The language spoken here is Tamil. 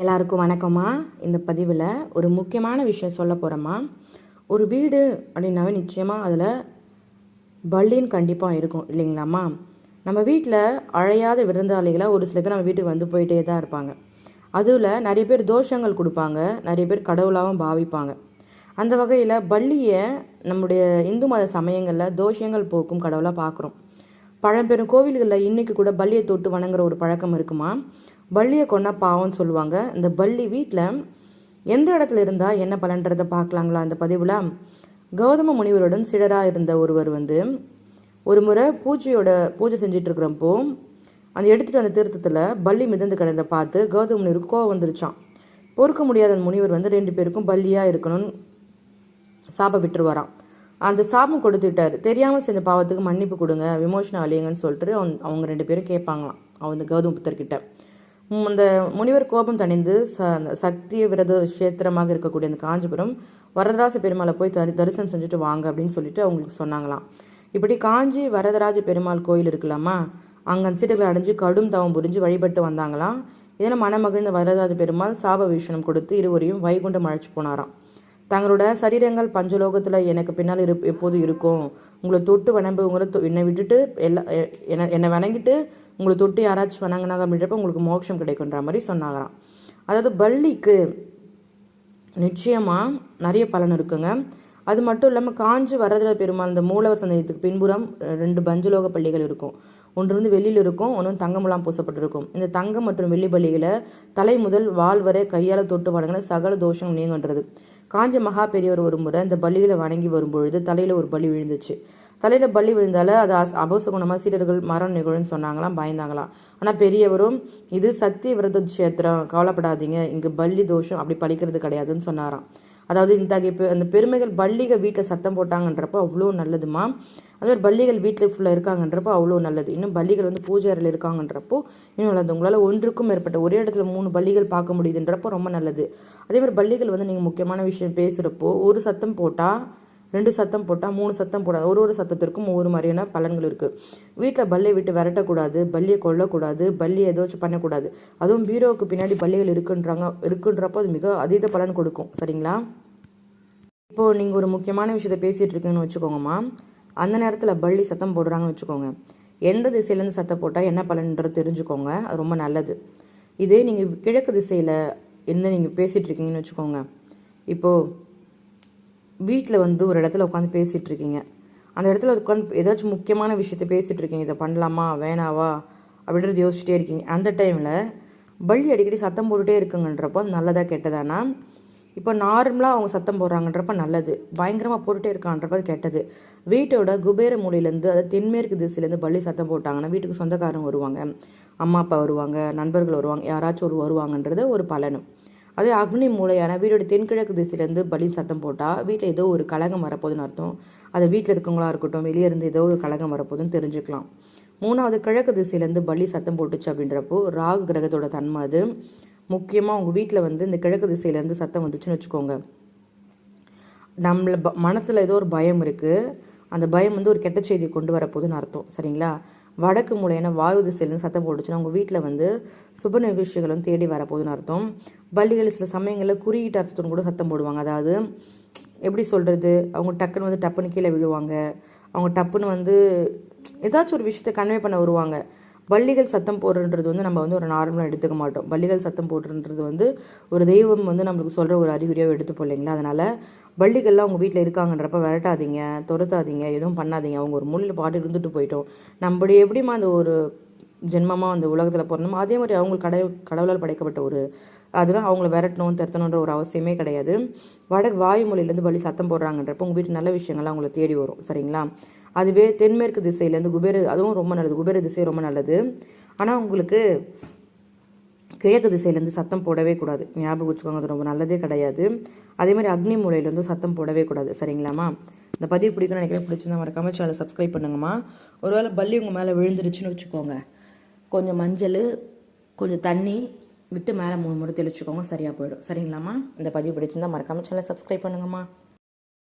எல்லாருக்கும் வணக்கம்மா. இந்த பதிவில் ஒரு முக்கியமான விஷயம் சொல்ல போகிறோம்மா ஒரு வீடு அப்படின்னாவே நிச்சயமாக அதில் பல்லின்னு கண்டிப்பாக இருக்கும் இல்லைங்களாம்மா? நம்ம வீட்டில் அழையாத விருந்தாளிகளை ஒரு சில பேர் நம்ம வீட்டுக்கு வந்து போயிட்டே தான் இருப்பாங்க. அதில் நிறைய பேர் தோஷங்கள் கொடுப்பாங்க நிறைய பேர் கடவுளாகவும் பாவிப்பாங்க. அந்த வகையில் பள்ளியை நம்முடைய இந்து மத சமயங்களில் தோஷங்கள் போக்கும் கடவுளாக பார்க்குறோம் பழம்பெரும் கோவில்களில் இன்றைக்கி கூட பள்ளியை தொட்டு வணங்குற ஒரு பழக்கம் இருக்குமா? பள்ளியை கொண்டா பாவம்னு சொல்லுவாங்க. இந்த பள்ளி வீட்டில் எந்த இடத்துல இருந்தால் என்ன பலன்றதை பார்க்கலாங்களா அந்த பதிவில்? கௌதம முனிவருடன் சிடராக இருந்த ஒருவர் வந்து ஒரு முறை பூஜையோட பூஜை செஞ்சுட்டு இருக்கிறப்போ அந்த எடுத்துட்டு வந்த தீர்த்தத்தில் பள்ளி மிதந்து கிடந்த பார்த்து கௌதம முனிவருக்கு கோவம் வந்துருச்சான் பொறுக்க முடியாத அந்த முனிவர் வந்து ரெண்டு பேருக்கும் பள்ளியாக இருக்கணும்னு சாபம் விட்டுருவாராம். அந்த சாபம் கொடுத்துட்டார் தெரியாமல் செஞ்ச பாவத்துக்கு மன்னிப்பு கொடுங்க விமோசனம் அழியுங்கன்னு சொல்லிட்டு அவங்க அவங்க ரெண்டு பேரும் கேட்பாங்களாம். அவங்க கௌதம புத்தர்கிட்ட. இந்த முனிவர் கோபம் தணிந்து ச அந்த சக்திய விரத கஷேத்திரமாக இருக்கக்கூடிய அந்த காஞ்சிபுரம் வரதராஜ பெருமாளை போய் தரி தரிசனம் செஞ்சுட்டு வாங்க அப்படின்னு சொல்லிட்டு அவங்களுக்கு சொன்னாங்களாம். இப்படி காஞ்சி வரதராஜ பெருமாள் கோயில் இருக்கலாமா அங்கே அந்த சீட்டுகளை அடைஞ்சு கடும் தவம் புரிஞ்சு வழிபட்டு வந்தாங்களாம். இதில் மனமகிழ்ந்த வரதராஜ பெருமாள் சாப வீஷணம் கொடுத்து இருவரையும் வைகுண்டம் அழைச்சி போனாராம். தங்களோட சரீரங்கள் பஞ்சலோகத்தில் எனக்கு பின்னால் இரு எப்போதும் இருக்கும். உங்களை தொட்டு வணம்பு உங்களை தொ- என்னை விட்டுட்டு எல்லா என்னை என்னை வணங்கிட்டு உங்களை தொட்டு யாராச்சும் வணங்கினாங்க அப்படின்றப்ப உங்களுக்கு மோட்சம் கிடைக்குன்ற மாதிரி சொன்னாங்களாம். அதாவது பள்ளிக்கு நிச்சயமாக நிறைய பலன் இருக்குங்க. அது மட்டும் இல்லாமல் காஞ்சி வரதர பெருமாள் இந்த மூலவர் சந்தேகத்துக்கு பின்புறம் ரெண்டு பஞ்சலோக பள்ளிகள் இருக்கும். ஒன்று வந்து வெள்ளியில் இருக்கும் ஒன்று தங்கமெல்லாம் தங்கமுலாம் பூசப்பட்டிருக்கும். இந்த தங்கம் மற்றும் வெள்ளி பள்ளிகளை தலை முதல் வால் வரை கையால் தொட்டு வணங்கின சகல தோஷம் நீங்கன்றது. காஞ்சி மகா பெரியவர் ஒரு முறை இந்த பள்ளிகளை வணங்கி வரும்பொழுது தலையில் ஒரு பலி விழுந்துச்சு. தலையில் பள்ளி விழுந்தால அது அஸ்- அபசகுணமாக சீடர்கள் மரணம் நிகழும்னு சொன்னாங்களாம் பயந்தாங்களாம். ஆனால் பெரியவரும் இது சத்திய விரத கஷேத்திரம் கவலைப்படாதீங்க இங்கே பள்ளி தோஷம் அப்படி பழிக்கிறது கிடையாதுன்னு சொன்னாராம். அதாவது இந்த அந்த பெருமைகள் பள்ளிகள் வீட்டில் சத்தம் போட்டாங்கன்றப்போ அவ்வளோ நல்லதுமா? அதுமாதிரி பள்ளிகள் வீட்டில் ஃபுல்லாக இருக்காங்கன்றப்போ அவ்வளோ நல்லது. இன்னும் பள்ளிகள் வந்து பூஜை அறையில் இருக்காங்கன்றப்போ இன்னும் நல்லது. உங்களால் ஒன்றுக்கும் மேற்பட்ட ஒரே இடத்துல மூணு பள்ளிகள் பார்க்க முடியுதுன்றப்போ ரொம்ப நல்லது. அதே மாதிரி பள்ளிகள் வந்து நீங்கள் முக்கியமான விஷயம் பேசுகிறப்போ ஒரு சத்தம் போட்டால் ரெண்டு சத்தம் போட்டால் மூணு சத்தம் போடாது. ஒரு ஒரு சத்தத்திற்கும் ஒவ்வொரு மாதிரியான பலன்கள் இருக்குது வீட்டில் பல்லியை விட்டு விரட்டக்கூடாது பல்லியை கொல்லக்கூடாது பல்லியை ஏதாச்சும் பண்ணக்கூடாது. அதுவும் பீரோவுக்கு பின்னாடி பல்லிகள் இருக்குன்றாங்க இருக்குன்றப்போ அது மிக அதீத பலன் கொடுக்கும். சரிங்களா? இப்போது நீங்கள் ஒரு முக்கியமான விஷயத்தை பேசிகிட்டு இருக்கீங்கன்னு வச்சுக்கோங்கம்மா. அந்த நேரத்தில் பள்ளி சத்தம் போடுறாங்கன்னு வச்சுக்கோங்க. எந்த திசையிலேருந்து சத்தம் போட்டால் என்ன பலன்றது தெரிஞ்சுக்கோங்க. அது ரொம்ப நல்லது. இதே நீங்கள் கிழக்கு திசையில் என்ன நீங்கள் பேசிகிட்டு இருக்கீங்கன்னு வச்சுக்கோங்க. இப்போது வீட்டில் வந்து ஒரு இடத்துல உட்காந்து பேசிகிட்டு இருக்கீங்க அந்த இடத்துல உட்காந்து ஏதாச்சும் முக்கியமான விஷயத்த பேசிகிட்டு இருக்கீங்க இதை பண்ணலாமா? வேணாவா? அப்படின்றது யோசிச்சுட்டே இருக்கீங்க. அந்த டைமில் பள்ளி அடிக்கடி சத்தம் போட்டுகிட்டே இருக்குங்கன்றப்போ நல்லதாக கெட்டதானா? இப்போ நார்மலாக அவங்க சத்தம் போடுறாங்கன்றப்ப நல்லது. பயங்கரமாக போட்டுகிட்டே இருக்கான்றப்ப அது கெட்டது. வீட்டோட குபேர மூலையிலேருந்து அதாவது தென்மேற்கு திசையிலேருந்து பள்ளி சத்தம் போட்டாங்கன்னா வீட்டுக்கு சொந்தக்காரங்க வருவாங்க. அம்மா அப்பா வருவாங்க நண்பர்கள் வருவாங்க யாராச்சும் ஒரு வருவாங்கன்றது ஒரு பலனும். அதே அக்னி மூலையான வீடோட தென்கிழக்கு திசையிலேருந்து பலி சத்தம் போட்டால் வீட்டில் ஏதோ ஒரு கலகம் வரப்போகுதுன்னு அர்த்தம். அது வீட்டில் இருக்கவங்களா இருக்கட்டும் வெளியே இருந்து ஏதோ ஒரு கலகம் வரப்போகுதுன்னு தெரிஞ்சுக்கலாம். மூணாவது கிழக்கு திசையிலேருந்து பலி சத்தம் போட்டுச்சு அப்படின்றப்போ ராகு கிரகத்தோட தன்மை அது. முக்கியமாக உங்கள் வீட்டில் வந்து இந்த கிழக்கு திசையிலேருந்து சத்தம் வந்துச்சுன்னு வச்சுக்கோங்க. நம்மள ப மனசில் ஏதோ ஒரு பயம் இருக்குது அந்த பயம் வந்து ஒரு கெட்ட செய்தியை கொண்டு வரப்போகுதுன்னு அர்த்தம். சரிங்களா? வடக்கு மூலையான வாயு திசையிலேருந்து சத்தம் போட்டுச்சுன்னா உங்கள் வீட்டில் வந்து சுப நிகழ்ச்சிகளும் தேடி வரப்போகுதுன்னு அர்த்தம். பள்ளிகள் சில சமயங்களில் குறியீட்டு அர்த்தத்துடன் கூட சத்தம் போடுவாங்க. அதாவது எப்படி சொல்கிறது அவங்க டக்குன்னு வந்து டப்புன்னு கீழே விழுவாங்க. அவங்க டப்புன்னு வந்து ஏதாச்சும் ஒரு விஷயத்தை கன்வே பண்ண வருவாங்க. பள்ளிகள் சத்தம் போடுறன்றது வந்து நம்ம வந்து ஒரு நார்மலாக எடுத்துக்க மாட்டோம். பள்ளிகள் சத்தம் போடுறன்றது வந்து ஒரு தெய்வம் வந்து நம்மளுக்கு சொல்கிற ஒரு அறிகுறியாக எடுத்துப்போம் இல்லைங்களா? அதனால் பள்ளிகள்லாம் உங்கள் வீட்டில் இருக்காங்கன்றப்ப விரட்டாதீங்க துரத்தாதீங்க எதுவும் பண்ணாதீங்க. அவங்க ஒரு மூலையில் பாட்டு இருந்துட்டு போயிட்டோம். நம்மளுடைய எப்படிமா அந்த ஒரு ஜென்மமாக அந்த உலகத்தில் பிறந்தோமோ அதே மாதிரி அவங்க கடவுள் கடவுளால் படைக்கப்பட்ட ஒரு அதெல்லாம் அவங்கள விரட்டணும் திருத்தணுன்ற ஒரு அவசியமே கிடையாது. வட வாயுமொழியிலேருந்து பலி சத்தம் போடுறாங்கன்றப்போ உங்கள் வீட்டு நல்ல விஷயங்கள்லாம் அவங்கள தேடி வரும். சரிங்களா? அதுவே தென்மேற்கு திசையிலேருந்து குபேர அதுவும் ரொம்ப நல்லது. குபேர திசை ரொம்ப நல்லது. ஆனால் உங்களுக்கு கிழக்கு திசையிலேருந்து சத்தம் போடவே கூடாது. ஞாபகம் வச்சுக்கோங்க அது ரொம்ப நல்லதே கிடையாது. அதே மாதிரி அக்னி மூலையிலேருந்து சத்தம் போடவே கூடாது. சரிங்களாம்மா? இந்த பதிவு பிடிக்கும்னு நினைக்கிறேன். பிடிச்சிருந்தா மறக்காமல் சேனலை சப்ஸ்கிரைப் பண்ணுங்கம்மா. ஒருவேளை பள்ளி உங்கள் மேலே விழுந்துருச்சுன்னு வச்சுக்கோங்க. கொஞ்சம் மஞ்சள் கொஞ்சம் தண்ணி விட்டு மேலே மூணு முறை தெளிச்சுக்கோங்க. சரியாக போயிடும். சரிங்களாம்மா? இந்த பதிவு பிடிச்சிருந்தா மறக்காமல் சேனலை சப்ஸ்கிரைப் பண்ணுங்கம்மா.